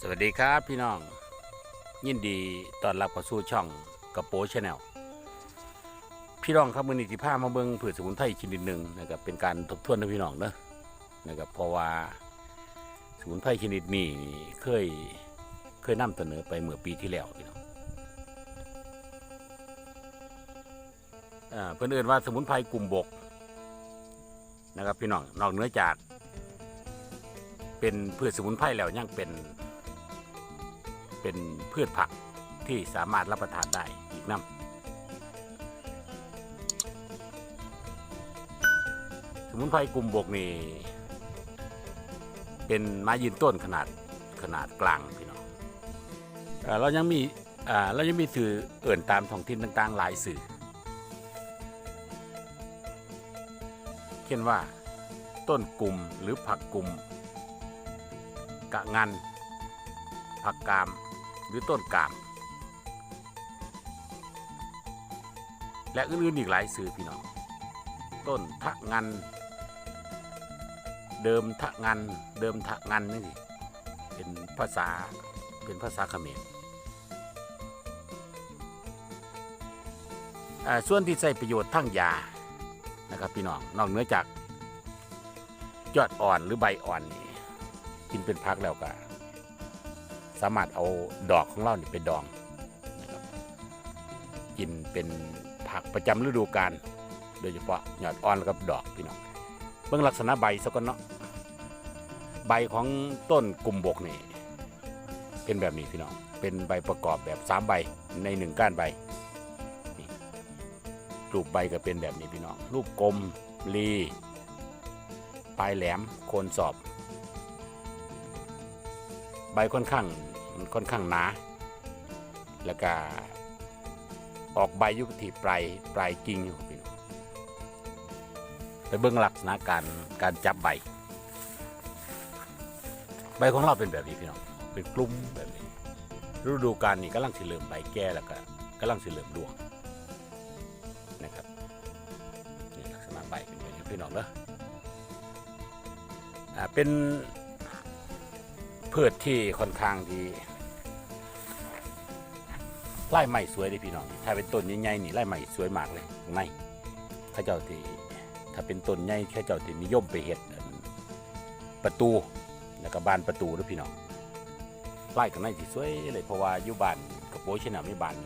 สวัสดีครับพี่น้อง ยินดีต้อนรับเข้าสู่ช่องกระโปชแนลพี่น้องครับมือนี้ที่พมาเบิ่งผืชสมุนไพรชนิดหนึ่งนะครับเป็นการทบทวนนะพี่น้องเนอะนะครับเพราะว่าสมุนไพรชนิดนี้เคยเคยนำเสนอไปเมื่อปีที่แล้วพี่น้องอ่าเพื่อนเอื่นว่าสมุนไพรกลุ่มบกนะครับพี่น้องนอกเหนือจากเป็นพืชสมุนไพรแล้วยังเป็น เป็นพืชผักที่สามารถรับประทานได้อีกน้ำสมุนไพรกลุ่มบกนี่เป็นไม้ยืนต้นขนาดขนาดกลางพี่น้องเอ่อเรายังมีเรายังมีสื่อเอื่นตามท้องถิ่นต่างๆ หลายสื่อ เช่นว่าต้นกลุ่มหรือผักกลุ่มกะงันผักกาม รือต้นกามและอื่นๆอีกหลายสื่อพี่น้อง ต้นทะงัน เดิมทะงัน เดิมทะงันนี่สิเป็นภาษาเป็นภาษาเขมรส่วนที่ใช้ประโยชน์ทั้งยานะครับพี่น้องนอกเหนือจากยอดอ่อนหรือใบอ่อนนี่กินเป็นพักแล้วก็ สามารถเอาดอกของเรานี่ไปดองนะครับกินเป็นผักประจำฤดูกาลโดยเฉพาะยอดอ่อนแล้วกับดอกพี่น้องเบื้องลักษณะใบสักก่อนเนาะใบของต้นกลุ่มบกนี่เป็นแบบนี้พี่น้องเป็นใบประกอบแบบสามใบในหนึ่งก้านใบรูปใบก็เป็นแบบนี้พี่น้องรูปกลมรีปลายแหลมโคนสอบ ใบค่อนข้าง มันค่อนข้างหนา แล้วก็ออกใบยุที่ปลายปลายกิ่งอยู่พี่น้องไปเบื้องหลักษณะการการจับใบ ใบของเราเป็นแบบนี้พี่น้องเป็นกลุ่มแบบนี้ฤดูกาลนี่กำลังสิเริ่มใบแก่แล้วก็กำลังสิเริ่มดวงนะครับนี่ลักษณะใบเป็นแบบนี้พี่น้องเนอะอ่าเป็นพืชที่ค่อนข้างที่ ไล่ใหม่สวยเลยพี่น้องถ้าเป็นต้นใหญ่ๆนี่ไล่ใหม่สวยมากเลยข้างในข้าเจ้าที่ถ้าเป็นต้นใหญ่ข้าเจ้าที่นิยมไปเห็ดประตูแล้วก็บานประตูด้วยพี่น้องไล่ข้างในที่สวยเลยเพราะว่าอยู่บ้านกับโบชนะไม่บาน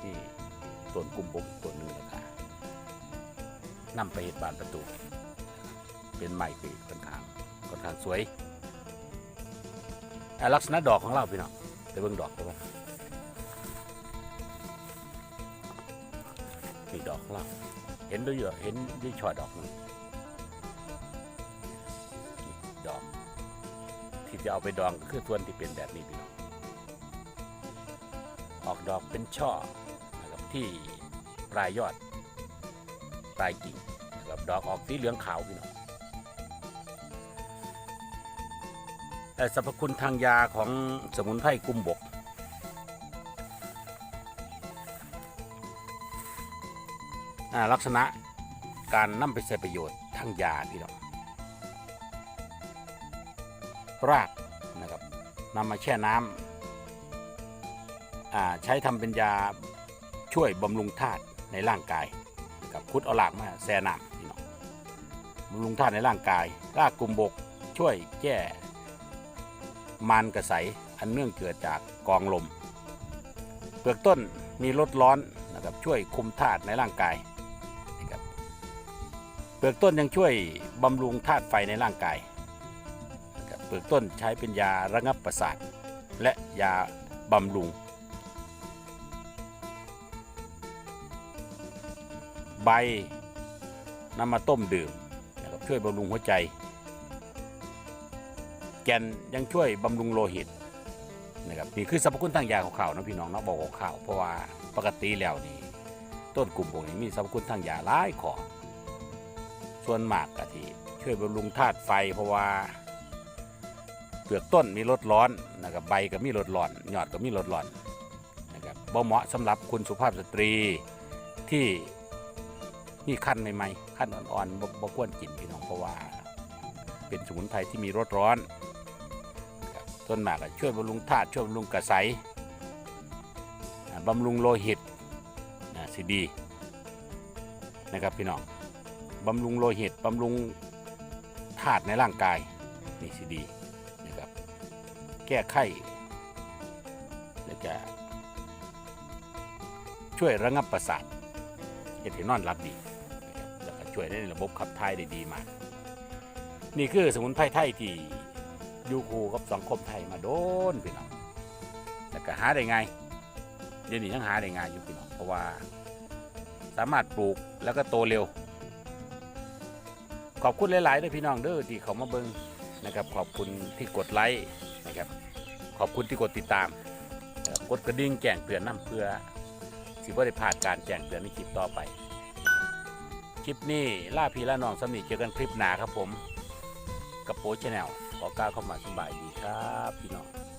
ที่ต้นกุมบกต้นนึงนะครับนำไปเห็ดบานประตู เป็นไม้ที่ค่อนข้างค่อนข้างสวยลักษณะดอกของเราพี่น้องไปเบิ่งดอกกันนี่ด กของเราเห็นด้วยเหรอเห็นด้วยช่อดอกนนี่ดอก ที่จะเอาไปดองก็คือส่วนที่เป็นแบบนี้พี่น้องออกดอกเป็นช่อนะครับที่ปลายยอดปลายกิ่งนะครับดอกออกสีเหลืองขาวพี่น้องแต่สรรพคุณทางยาของสมุนไพรกุมบก ลักษณะการนำไปใช้ประโยชน์ทางยาพี่น้องรากนะครับนำมาแช่น้ำอ่าใช้ทำเป็นยาช่วยบำรุงธาตุในร่างกายนะครับคุดเอาหลากมาแช่น้ำพี่น้องบำรุงธาตุในร่างกาย รากกุมบกช่วยแก้มานกระใสอันเนื่องเกิดจากกองลม เปลือกต้นมีรสร้อนนะครับช่วยคุมธาตุในร่างกาย เปลือกต้นยังช่วยบำรุงธาตุไฟในร่างกาย เปลือกต้นใช้เป็นยาระงับประสาท และยาบำรุง ใบนำมาต้มดื่มช่วยบำรุงหัวใจ แกนยังช่วยบำรุงโลหิตนะครับนี่คือสรรพคุณทางยาของเขานะพี่น้องเนาะบอกของเขาเพราะว่าปกติแล้วนี่ต้นกลุ่มพวกนี้มีสรรพคุณทางยาหลายข้อ ส่วนมากกะที่ช่วยบำรุงธาตุไฟเพราะว่าเปลือกต้นมีรสร้อนนะครับใบก็มีรสร้อนยอดก็มีรสร้อนนะครับบ่เหมาะสำหรับคุณสุภาพสตรีที่มีคันใหม่ๆคันอ่อนๆบ่บ่ควรกินพี่น้องเพราะว่า เป็นสมุนไพรที่มีรสร้อนต้นหมากช่วยบำรุงธาตุช่วยบำรุงกระใสบำรุงโลหิตนะสิดีนะครับพี่น้อง บำรุงโลหิตบำรุงธาตุในร่างกายนี่สิดีนะครับแก้ไขแล้วจะช่วยระงับประสาทเห็นอนหลับดีแล้วก็ช่วยในระบบขับถ่ายได้ดีมาก นี่คือสมุนไพรไทยที่อยู่คู่กับสังคมไทยมาโดนพี่น้องแต่ก็หาได้ไงายเดี๋ยวนี้ยังหาได้ง่ายอยู่พี่น้องเพราะว่าสามารถปลูกแล้วก็โตเร็ว ขอบคุณหลายๆด้วยพี่น้องเด้อที่เขามาเบิ่งนะครับ ขอบคุณที่กดไลค์นะครับ ขอบคุณที่กดติดตาม กดกระดิ่งแจ้งเตือนนํเพื่อสิบ่ได้พลาดการแจ้งเตือนในคลิปต่อไป คลิปนี้ล่าพี่ล่าน้องสำนีเจอกันคลิปหนาครับผม กับโป๊ชแนลขอกล่าวเข้ามาสบายดีครับ พี่น้อง